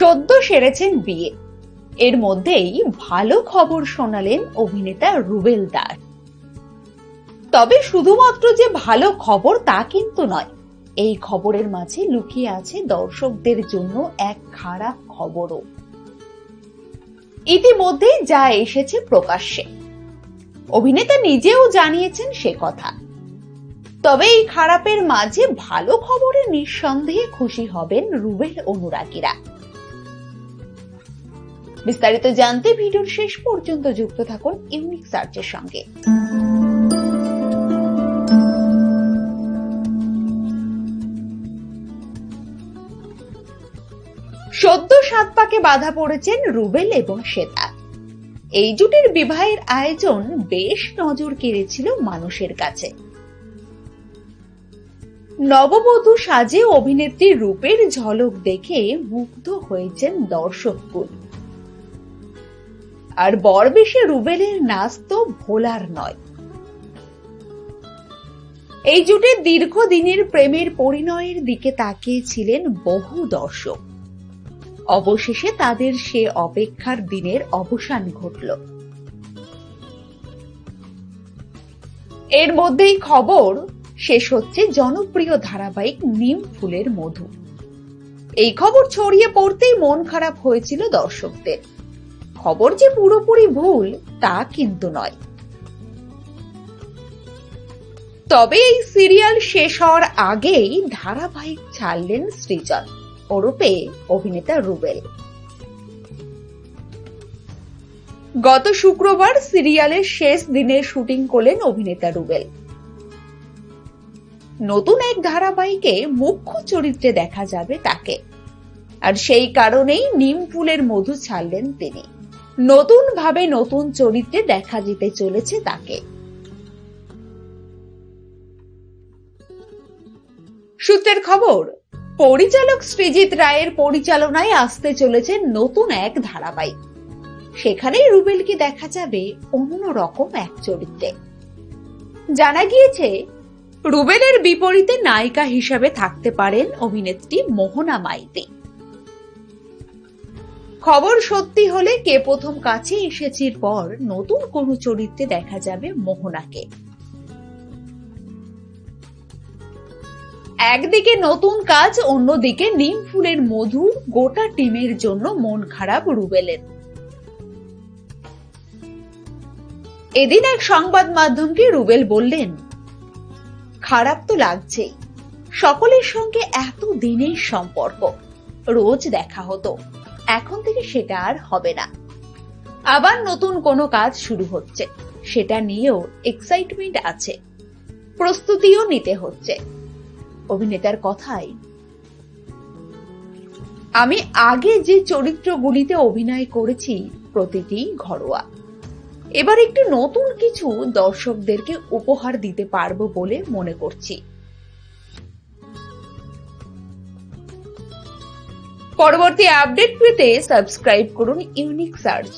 সদ্য সেরেছেন বিয়ে। এর মধ্যেই ভালো খবর শোনালেন অভিনেতা রুবেল দাস তবে শুধুমাত্র যে ভালো খবর তা কিন্তু নয়, এই খবরের মাঝে লুকিয়ে আছে দর্শকদের জন্য এক খারাপ খবরও। ইতিমধ্যেই যা এসেছে প্রকাশ্যে। অভিনেতা নিজেও জানিয়েছেন সে কথা। তবে এই খারাপের মাঝে ভালো খবরে নিঃসন্দেহে খুশি হবেন রুবেল অনুরাগীরা। বিস্তারিত জানতে ভিডিওর শেষ পর্যন্ত যুক্ত থাকুন ইউনিক সার্চের সঙ্গে। সদ্য সাত পাকে বাধা পড়েছেন রুবেল এবং শ্বেতা। এই জুটির বিবাহের আয়োজন বেশ নজর কেড়েছিল মানুষের কাছে। নববধূ সাজে অভিনেত্রী রূপের ঝলক দেখে মুগ্ধ হয়েছেন দর্শককুল আর বরবেশে রুবেলের নাচ তো ভোলার নয়। এই জুটের দীর্ঘদিনের প্রেমের পরিণয়ের দিকে তাকিয়েছিলেন বহু দর্শক। অবশেষে তাদের সে অপেক্ষার দিনের অবসান ঘটল। এর মধ্যেই খবর শেষ হচ্ছে জনপ্রিয় ধারাবাহিক নিম ফুলের মধু। এই খবর ছড়িয়ে পড়তেই মন খারাপ হয়েছিল দর্শকদের। খবর যে পুরোপুরি ভুল, তা কিন্তু নয়। তবে এই সিরিয়াল শেষ হওয়ার আগেই ধারাবাহিক ছাড়লেন সৃজন, ওরূপে অভিনেতা রুবেল। গত শুক্রবার সিরিয়ালের শেষ দিনের শুটিং করলেন অভিনেতা রুবেল। নতুন এক ধারাবাহিকে মুখ্য চরিত্রে দেখা যাবে তাকে। আর সেই কারণেই নিম ফুলের মধু ছাড়লেন তিনি। নতুন ভাবে নতুন চরিত্রে দেখা যেতে চলেছে তাকে। সূত্রের খবর, পরিচালক সৃজিত রায়ের পরিচালনায় আসতে চলেছে নতুন এক ধারাবাহিক। সেখানে রুবেলকে দেখা যাবে অন্যরকম এক চরিত্রে। জানা গিয়েছে, রুবেলের বিপরীতে নায়িকা হিসাবে থাকতে পারেন অভিনেত্রী মোহনা মাইতি। খবর সত্যি হলে কে প্রথম কাছে এসেছির পর নতুন কোনো চরিত্রে দেখা যাবে মোহনাকে। একদিকে নতুন কাজ, অন্যদিকে নিম ফুলের মধু, গোটা টিমের জন্য মন খারাপ রুবেলের। এদিন এক সংবাদ মাধ্যমকে রুবেল বললেন, খারাপ তো লাগছেই। সকলের সঙ্গে এত দিনের সম্পর্ক। রোজ দেখা হতো। এখন থেকে সেটা আর হবে না। আবার নতুন কোনো কাজ শুরু হচ্ছে। সেটা নিয়েও এক্সাইটমেন্ট আছে। প্রস্তুতিও নিতে হচ্ছে। অভিনেতার কথাই, আমি আগে যে চরিত্রগুলিতে অভিনয় করেছি, প্রতিটি ঘরোয়া। এবার একটু নতুন কিছু দর্শকদেরকে উপহার দিতে পারব বলে মনে করছি। পরবর্তী আপডেট পেতে সাবস্ক্রাইব করুন ইউনিক সার্চ